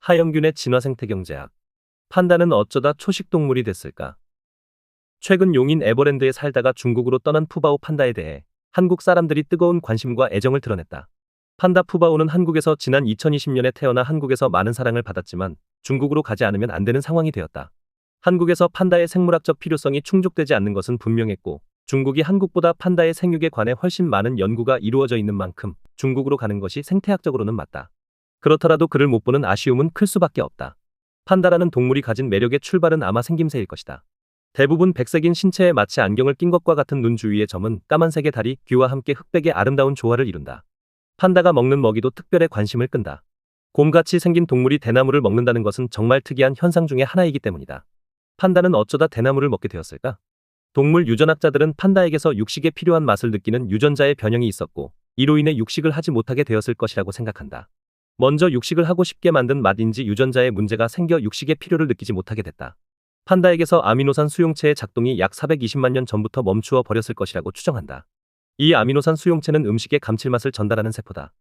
하영균의 진화생태경제학. 판다는 어쩌다 초식동물이 됐을까? 최근 용인 에버랜드에 살다가 중국으로 떠난 푸바오 판다에 대해 한국 사람들이 뜨거운 관심과 애정을 드러냈다. 판다 푸바오는 한국에서 지난 2020년에 태어나 한국에서 많은 사랑을 받았지만 중국으로 가지 않으면 안 되는 상황이 되었다. 한국에서 판다의 생물학적 필요성이 충족되지 않는 것은 분명했고 중국이 한국보다 판다의 생육에 관해 훨씬 많은 연구가 이루어져 있는 만큼 중국으로 가는 것이 생태학적으로는 맞다. 그렇더라도 그를 못 보는 아쉬움은 클 수밖에 없다. 판다라는 동물이 가진 매력의 출발은 아마 생김새일 것이다. 대부분 백색인 신체에 마치 안경을 낀 것과 같은 눈 주위의 점은 까만색의 다리, 귀와 함께 흑백의 아름다운 조화를 이룬다. 판다가 먹는 먹이도 특별의 관심을 끈다. 곰같이 생긴 동물이 대나무를 먹는다는 것은 정말 특이한 현상 중의 하나이기 때문이다. 판다는 어쩌다 대나무를 먹게 되었을까? 동물 유전학자들은 판다에게서 육식에 필요한 맛을 느끼는 유전자의 변형이 있었고, 이로 인해 육식을 하지 못하게 되었을 것이라고 생각한다. 먼저 육식을 하고 싶게 만든 맛인지 유전자의 문제가 생겨 육식의 필요를 느끼지 못하게 됐다. 판다에게서 아미노산 수용체의 작동이 약 420만 년 전부터 멈추어 버렸을 것이라고 추정한다. 이 아미노산 수용체는 음식의 감칠맛을 전달하는 세포다.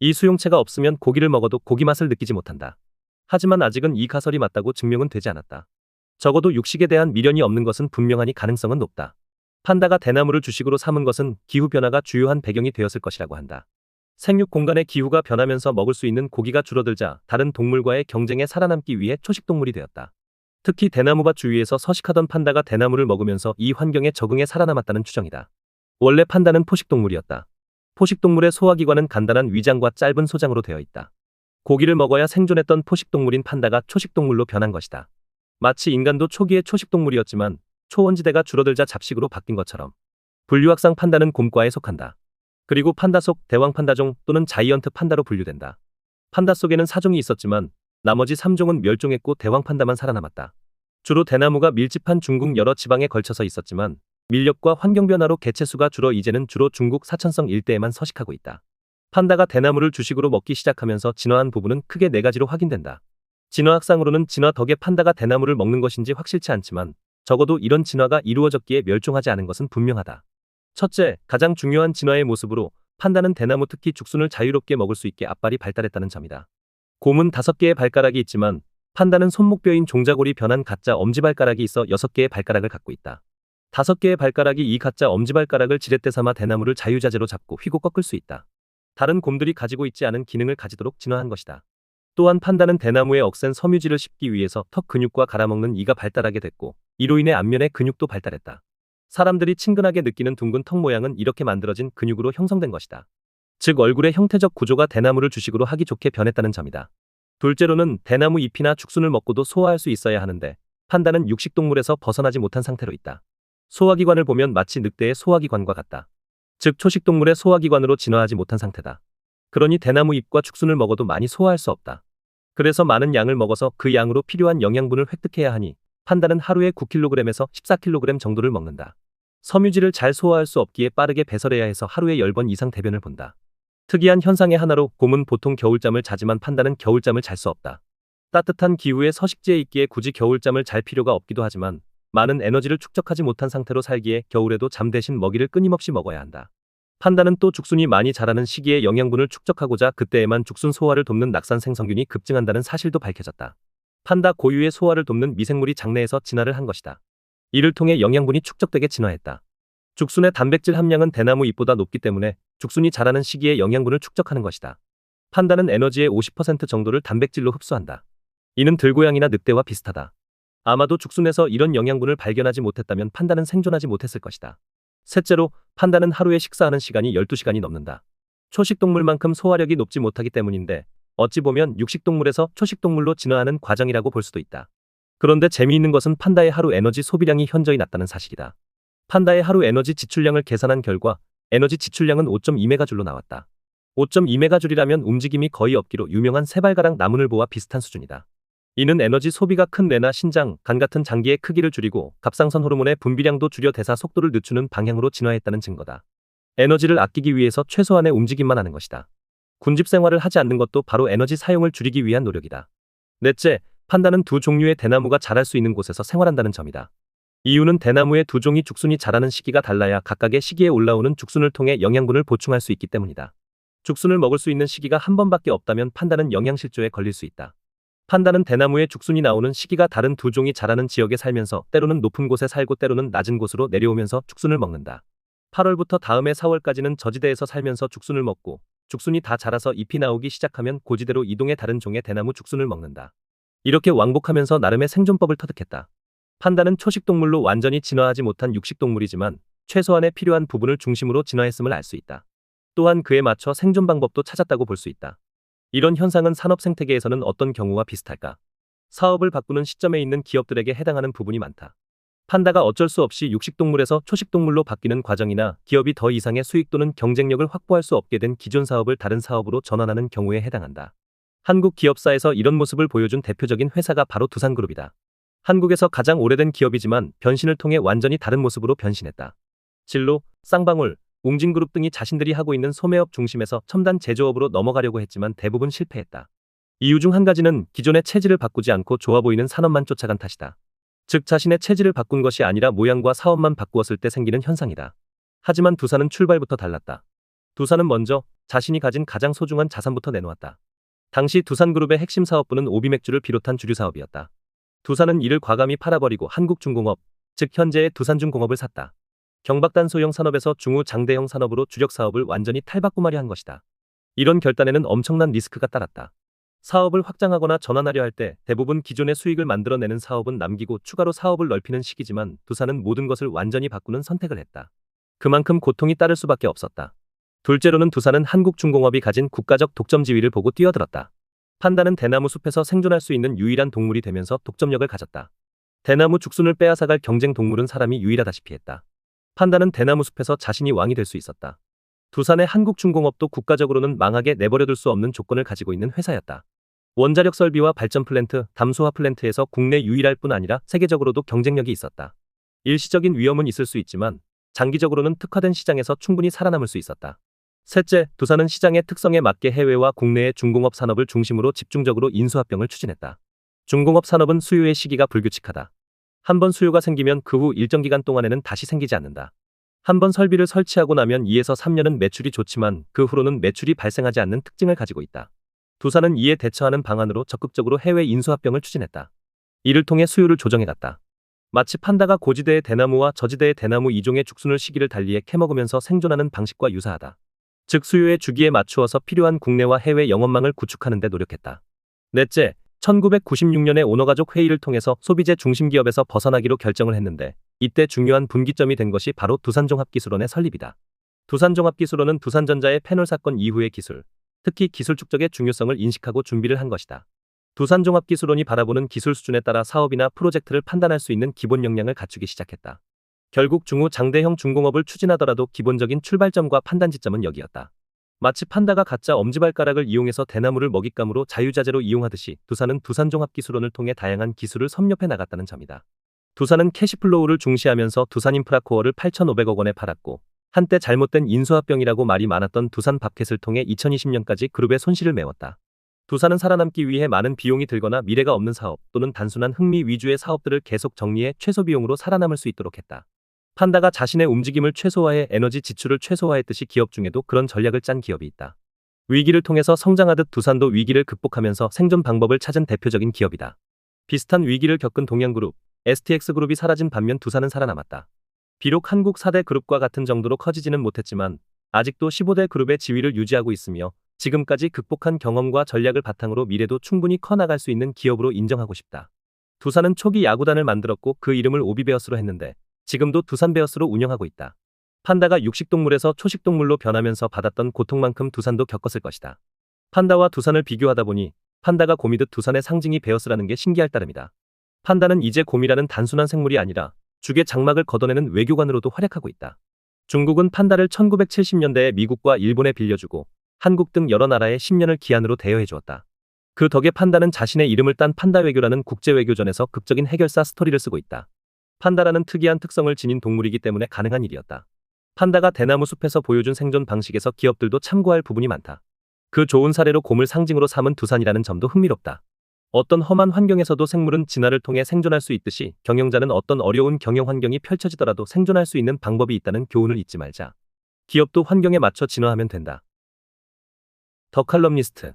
이 수용체가 없으면 고기를 먹어도 고기 맛을 느끼지 못한다. 하지만 아직은 이 가설이 맞다고 증명은 되지 않았다. 적어도 육식에 대한 미련이 없는 것은 분명하니 가능성은 높다. 판다가 대나무를 주식으로 삼은 것은 기후변화가 주요한 배경이 되었을 것이라고 한다. 생육 공간의 기후가 변하면서 먹을 수 있는 고기가 줄어들자 다른 동물과의 경쟁에 살아남기 위해 초식동물이 되었다. 특히 대나무밭 주위에서 서식하던 판다가 대나무를 먹으면서 이 환경에 적응해 살아남았다는 추정이다. 원래 판다는 포식동물이었다. 포식동물의 소화기관은 간단한 위장과 짧은 소장으로 되어 있다. 고기를 먹어야 생존했던 포식동물인 판다가 초식동물로 변한 것이다. 마치 인간도 초기에 초식동물이었지만 초원지대가 줄어들자 잡식으로 바뀐 것처럼 분류학상 판다는 곰과에 속한다. 그리고 판다 속 대왕 판다종 또는 자이언트 판다로 분류된다. 판다 속에는 4종이 있었지만 나머지 3종은 멸종했고 대왕 판다만 살아남았다. 주로 대나무가 밀집한 중국 여러 지방에 걸쳐서 있었지만 밀렵과 환경 변화로 개체수가 줄어 이제는 주로 중국 사천성 일대에만 서식하고 있다. 판다가 대나무를 주식으로 먹기 시작하면서 진화한 부분은 크게 네 가지로 확인된다. 진화학상으로는 진화 덕에 판다가 대나무를 먹는 것인지 확실치 않지만 적어도 이런 진화가 이루어졌기에 멸종하지 않은 것은 분명하다. 첫째, 가장 중요한 진화의 모습으로 판다는 대나무 특히 죽순을 자유롭게 먹을 수 있게 앞발이 발달했다는 점이다. 곰은 다섯 개의 발가락이 있지만 판다는 손목뼈인 종자골이 변한 가짜 엄지발가락이 있어 여섯 개의 발가락을 갖고 있다. 다섯 개의 발가락이 이 가짜 엄지발가락을 지렛대 삼아 대나무를 자유자재로 잡고 휘고 꺾을 수 있다. 다른 곰들이 가지고 있지 않은 기능을 가지도록 진화한 것이다. 또한 판다는 대나무에 억센 섬유질을 씹기 위해서 턱 근육과 갈아먹는 이가 발달하게 됐고 이로 인해 안면의 근육도 발달했다. 사람들이 친근하게 느끼는 둥근 턱 모양은 이렇게 만들어진 근육으로 형성된 것이다. 즉 얼굴의 형태적 구조가 대나무를 주식으로 하기 좋게 변했다는 점이다. 둘째로는 대나무 잎이나 죽순을 먹고도 소화할 수 있어야 하는데 판다는 육식동물에서 벗어나지 못한 상태로 있다. 소화기관을 보면 마치 늑대의 소화기관과 같다. 즉 초식동물의 소화기관으로 진화하지 못한 상태다. 그러니 대나무 잎과 죽순을 먹어도 많이 소화할 수 없다. 그래서 많은 양을 먹어서 그 양으로 필요한 영양분을 획득해야 하니 판다는 하루에 9kg에서 14kg 정도를 먹는다. 섬유질을 잘 소화할 수 없기에 빠르게 배설해야 해서 하루에 10번 이상 대변을 본다. 특이한 현상의 하나로 곰은 보통 겨울잠을 자지만 판다는 겨울잠을 잘 수 없다. 따뜻한 기후에 서식지에 있기에 굳이 겨울잠을 잘 필요가 없기도 하지만 많은 에너지를 축적하지 못한 상태로 살기에 겨울에도 잠 대신 먹이를 끊임없이 먹어야 한다. 판다는 또 죽순이 많이 자라는 시기에 영양분을 축적하고자 그때에만 죽순 소화를 돕는 낙산 생성균이 급증한다는 사실도 밝혀졌다. 판다 고유의 소화를 돕는 미생물이 장내에서 진화를 한 것이다. 이를 통해 영양분이 축적되게 진화했다. 죽순의 단백질 함량은 대나무 잎보다 높기 때문에 죽순이 자라는 시기에 영양분을 축적하는 것이다. 판다는 에너지의 50% 정도를 단백질로 흡수한다. 이는 들고양이나 늑대와 비슷하다. 아마도 죽순에서 이런 영양분을 발견하지 못했다면 판다는 생존하지 못했을 것이다. 셋째로 판다는 하루에 식사하는 시간이 12시간이 넘는다. 초식동물만큼 소화력이 높지 못하기 때문인데 어찌 보면 육식동물에서 초식동물로 진화하는 과정이라고 볼 수도 있다. 그런데 재미있는 것은 판다의 하루 에너지 소비량이 현저히 낮다는 사실이다. 판다의 하루 에너지 지출량을 계산한 결과 에너지 지출량은 5.2메가줄로 나왔다. 5.2메가줄이라면 움직임이 거의 없기로 유명한 세발가락 나무늘 보와 비슷한 수준이다. 이는 에너지 소비가 큰 뇌나 신장, 간 같은 장기의 크기를 줄이고 갑상선 호르몬의 분비량도 줄여 대사 속도를 늦추는 방향으로 진화했다는 증거다. 에너지를 아끼기 위해서 최소한의 움직임만 하는 것이다. 군집 생활을 하지 않는 것도 바로 에너지 사용을 줄이기 위한 노력이다. 넷째, 판다는 두 종류의 대나무가 자랄 수 있는 곳에서 생활한다는 점이다. 이유는 대나무의 두 종이 죽순이 자라는 시기가 달라야 각각의 시기에 올라오는 죽순을 통해 영양분을 보충할 수 있기 때문이다. 죽순을 먹을 수 있는 시기가 한 번밖에 없다면 판다는 영양실조에 걸릴 수 있다. 판다는 대나무에 죽순이 나오는 시기가 다른 두 종이 자라는 지역에 살면서 때로는 높은 곳에 살고 때로는 낮은 곳으로 내려오면서 죽순을 먹는다. 8월부터 다음해 4월까지는 저지대에서 살면서 죽순을 먹고 죽순이 다 자라서 잎이 나오기 시작하면 고지대로 이동해 다른 종의 대나무 죽순을 먹는다. 이렇게 왕복하면서 나름의 생존법을 터득했다. 판다는 초식동물로 완전히 진화하지 못한 육식동물이지만 최소한의 필요한 부분을 중심으로 진화했음을 알 수 있다. 또한 그에 맞춰 생존 방법도 찾았다고 볼 수 있다. 이런 현상은 산업 생태계에서는 어떤 경우와 비슷할까? 사업을 바꾸는 시점에 있는 기업들에게 해당하는 부분이 많다. 판다가 어쩔 수 없이 육식동물에서 초식동물로 바뀌는 과정이나 기업이 더 이상의 수익 또는 경쟁력을 확보할 수 없게 된 기존 사업을 다른 사업으로 전환하는 경우에 해당한다. 한국 기업사에서 이런 모습을 보여준 대표적인 회사가 바로 두산그룹이다. 한국에서 가장 오래된 기업이지만 변신을 통해 완전히 다른 모습으로 변신했다. 진로, 쌍방울, 웅진그룹 등이 자신들이 하고 있는 소매업 중심에서 첨단 제조업으로 넘어가려고 했지만 대부분 실패했다. 이유 중 한 가지는 기존의 체질을 바꾸지 않고 좋아 보이는 산업만 쫓아간 탓이다. 즉 자신의 체질을 바꾼 것이 아니라 모양과 사업만 바꾸었을 때 생기는 현상이다. 하지만 두산은 출발부터 달랐다. 두산은 먼저 자신이 가진 가장 소중한 자산부터 내놓았다. 당시 두산그룹의 핵심 사업부는 오비맥주를 비롯한 주류 사업이었다. 두산은 이를 과감히 팔아버리고 한국중공업, 즉 현재의 두산중공업을 샀다. 경박단 소형 산업에서 중후 장대형 산업으로 주력 사업을 완전히 탈바꿈하려 한 것이다. 이런 결단에는 엄청난 리스크가 따랐다. 사업을 확장하거나 전환하려 할 때 대부분 기존의 수익을 만들어내는 사업은 남기고 추가로 사업을 넓히는 시기지만 두산은 모든 것을 완전히 바꾸는 선택을 했다. 그만큼 고통이 따를 수밖에 없었다. 둘째로는 두산은 한국중공업이 가진 국가적 독점 지위를 보고 뛰어들었다. 판다는 대나무 숲에서 생존할 수 있는 유일한 동물이 되면서 독점력을 가졌다. 대나무 죽순을 빼앗아갈 경쟁 동물은 사람이 유일하다시피 했다. 판다는 대나무 숲에서 자신이 왕이 될 수 있었다. 두산의 한국중공업도 국가적으로는 망하게 내버려둘 수 없는 조건을 가지고 있는 회사였다. 원자력 설비와 발전 플랜트, 담소화 플랜트에서 국내 유일할 뿐 아니라 세계적으로도 경쟁력이 있었다. 일시적인 위험은 있을 수 있지만 장기적으로는 특화된 시장에서 충분히 살아남을 수 있었다. 셋째, 두산은 시장의 특성에 맞게 해외와 국내의 중공업 산업을 중심으로 집중적으로 인수합병을 추진했다. 중공업 산업은 수요의 시기가 불규칙하다. 한 번 수요가 생기면 그 후 일정 기간 동안에는 다시 생기지 않는다. 한 번 설비를 설치하고 나면 2에서 3년은 매출이 좋지만 그 후로는 매출이 발생하지 않는 특징을 가지고 있다. 두산은 이에 대처하는 방안으로 적극적으로 해외 인수합병을 추진했다. 이를 통해 수요를 조정해갔다. 마치 판다가 고지대의 대나무와 저지대의 대나무 이종의 죽순을 시기를 달리해 캐먹으면서 생존하는 방식과 유사하다. 즉 수요의 주기에 맞추어서 필요한 국내와 해외 영업망을 구축하는 데 노력했다. 넷째, 1996년에 오너가족 회의를 통해서 소비재 중심 기업에서 벗어나기로 결정을 했는데 이때 중요한 분기점이 된 것이 바로 두산종합기술원의 설립이다. 두산종합기술원은 두산전자의 패널 사건 이후의 기술, 특히 기술 축적의 중요성을 인식하고 준비를 한 것이다. 두산종합기술원이 바라보는 기술 수준에 따라 사업이나 프로젝트를 판단할 수 있는 기본 역량을 갖추기 시작했다. 결국 중후 장대형 중공업을 추진하더라도 기본적인 출발점과 판단 지점은 여기였다. 마치 판다가 가짜 엄지발가락을 이용해서 대나무를 먹잇감으로 자유자재로 이용하듯이 두산은 두산종합기술원을 통해 다양한 기술을 섭렵해 나갔다는 점이다. 두산은 캐시플로우를 중시하면서 두산인프라코어를 8,500억 원에 팔았고 한때 잘못된 인수합병이라고 말이 많았던 두산 밥켓을 통해 2020년까지 그룹의 손실을 메웠다. 두산은 살아남기 위해 많은 비용이 들거나 미래가 없는 사업 또는 단순한 흥미 위주의 사업들을 계속 정리해 최소 비용으로 살아남을 수 있도록 했다. 판다가 자신의 움직임을 최소화해 에너지 지출을 최소화했듯이 기업 중에도 그런 전략을 짠 기업이 있다. 위기를 통해서 성장하듯 두산도 위기를 극복하면서 생존 방법을 찾은 대표적인 기업이다. 비슷한 위기를 겪은 동양그룹, STX그룹이 사라진 반면 두산은 살아남았다. 비록 한국 4대 그룹과 같은 정도로 커지지는 못했지만 아직도 15대 그룹의 지위를 유지하고 있으며 지금까지 극복한 경험과 전략을 바탕으로 미래도 충분히 커나갈 수 있는 기업으로 인정하고 싶다. 두산은 초기 야구단을 만들었고 그 이름을 오비베어스로 했는데 지금도 두산베어스로 운영하고 있다. 판다가 육식동물에서 초식동물로 변하면서 받았던 고통만큼 두산도 겪었을 것이다. 판다와 두산을 비교하다 보니 판다가 곰이듯 두산의 상징이 베어스라는 게 신기할 따름이다. 판다는 이제 곰이라는 단순한 생물이 아니라 죽의 장막을 걷어내는 외교관으로도 활약하고 있다. 중국은 판다를 1970년대에 미국과 일본에 빌려주고 한국 등 여러 나라에 10년을 기한으로 대여해 주었다. 그 덕에 판다는 자신의 이름을 딴 판다 외교라는 국제 외교전에서 극적인 해결사 스토리를 쓰고 있다. 판다라는 특이한 특성을 지닌 동물이기 때문에 가능한 일이었다. 판다가 대나무 숲에서 보여준 생존 방식에서 기업들도 참고할 부분이 많다. 그 좋은 사례로 곰을 상징으로 삼은 두산이라는 점도 흥미롭다. 어떤 험한 환경에서도 생물은 진화를 통해 생존할 수 있듯이 경영자는 어떤 어려운 경영 환경이 펼쳐지더라도 생존할 수 있는 방법이 있다는 교훈을 잊지 말자. 기업도 환경에 맞춰 진화하면 된다. 더 칼럼니스트